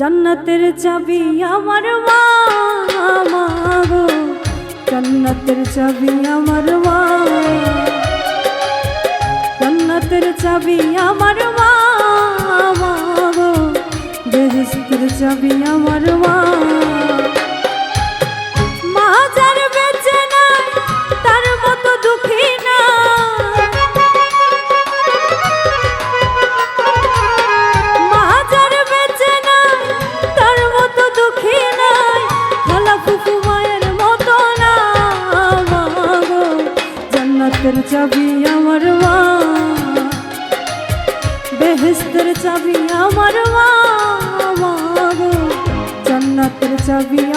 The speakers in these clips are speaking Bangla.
জান্নাতের চাবি আমার মা মাগো জন্নতের চাবি আমার মা। জন্নতের চাবি আমার মা মাগো বেহেস্তের চাবি আমার মা। জান্নাতের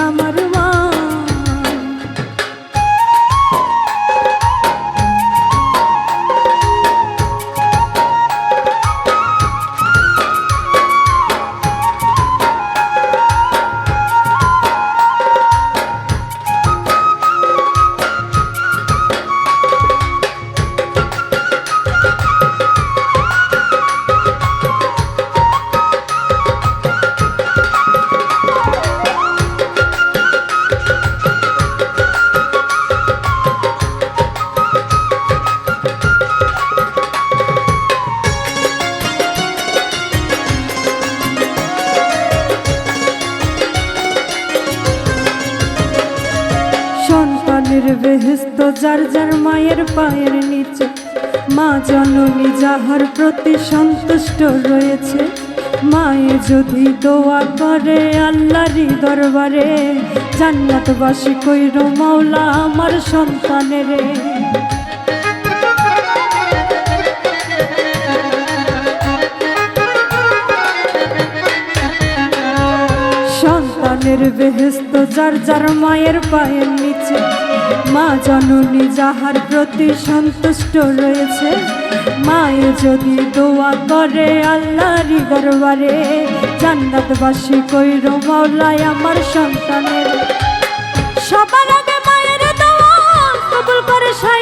পায়ের নিচে। মা জননী যাহার প্রতি সন্তুষ্ট রয়েছে, মায়ে যদি দোয়া করে আল্লাহরি দরবারে, জান্নাতবাসী কইর মাওলা আমার সন্তানেরে। বেহেস্ত যার যার মায়ের পায়ের নিচে। মা জননী যাহার প্রতি সন্তুষ্ট রয়েছে, মায়ে যদি দোয়া করে আল্লাহরই দরবারে, জান্নাতবাসী কইর, মাওলায় আমার সন্তানের। সবার আগে মায়ের দোয়া কবুল করে সাই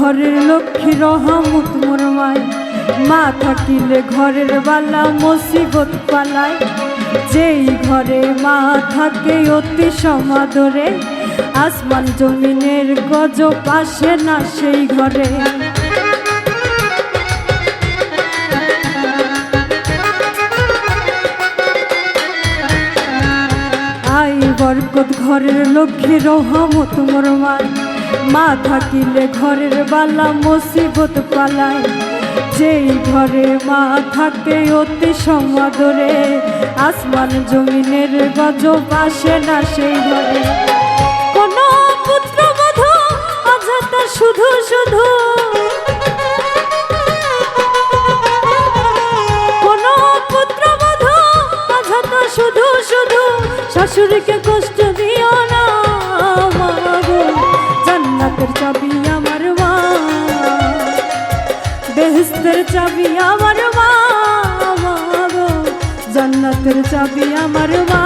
ঘরের লক্ষ্মী রহমত মোর মাই মা থাকিলে ঘরের বালা, মুসিবত পালায়। যেই ঘরে মা থাকে অতি সমাদরে। আসমান জমিনের গজ পাশে না সেই ঘরে। আই বরকত ঘরের লক্ষ্মী রহমত মোর মা থাকিলে ঘরের বালা, মুসিবত পালায় যেই ঘরে মা থাকে অতি সমাদরে, আসমান জমিনের গজ আসে না সেই ঘরে। বেহেস্তের চাবি আমার মা জন্নতের চাবি আমার মা।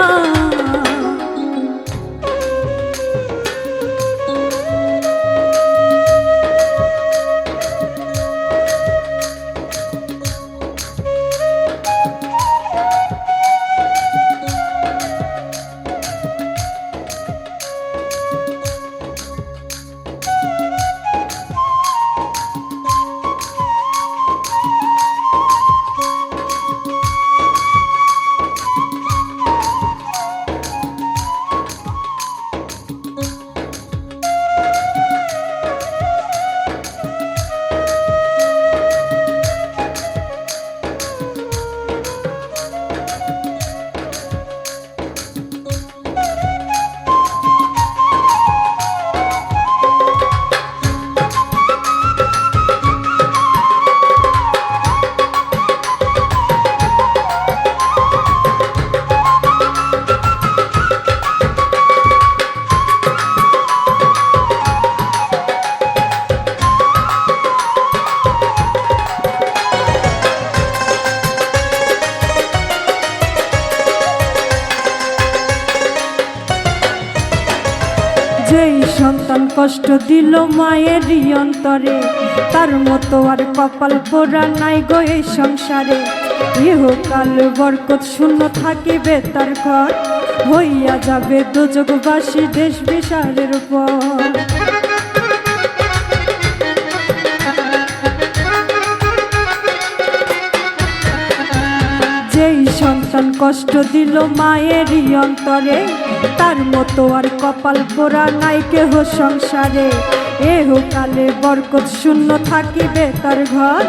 কষ্ট দিল মায়ের অন্তরে। তার মতো আর কপাল পোড়া নাই গো এই সংসারে। ইহকাল বরকত শূন্য থাকিবে তার ঘর। হইয়া যাবে দুযোগবাসী দেশ বিশালের পর সন্তান কষ্ট দিল মায়ের অন্তরে। তার মতো আর কপাল পোড়া নাই কেহ সংসারে। এহ কালে বরকত শূন্য থাকিবে তার ঘর।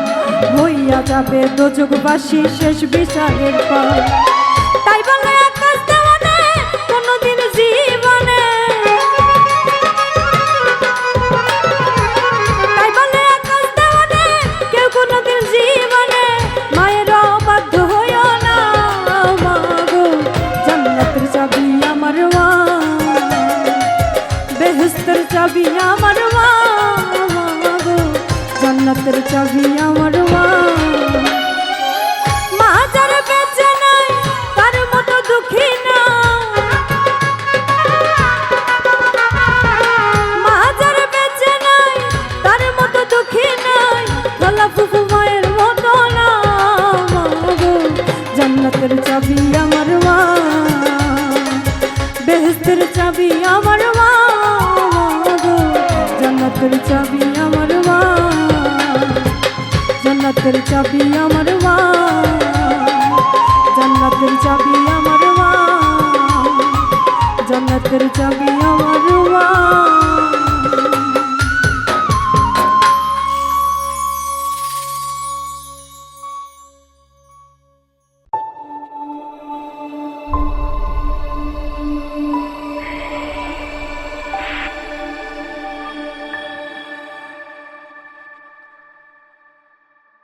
হইয়া যাবে দোজকবাসী শেষ বিচারের পর। চাবি আমার মা জান্নাতের চাবি আমার মা। জান্নাতের চাবি আমার মা। জান্নাতের চাবি আমার মা। জান্নাতের চাবি আমার মা। জান্নাতের চাবি আমার মা।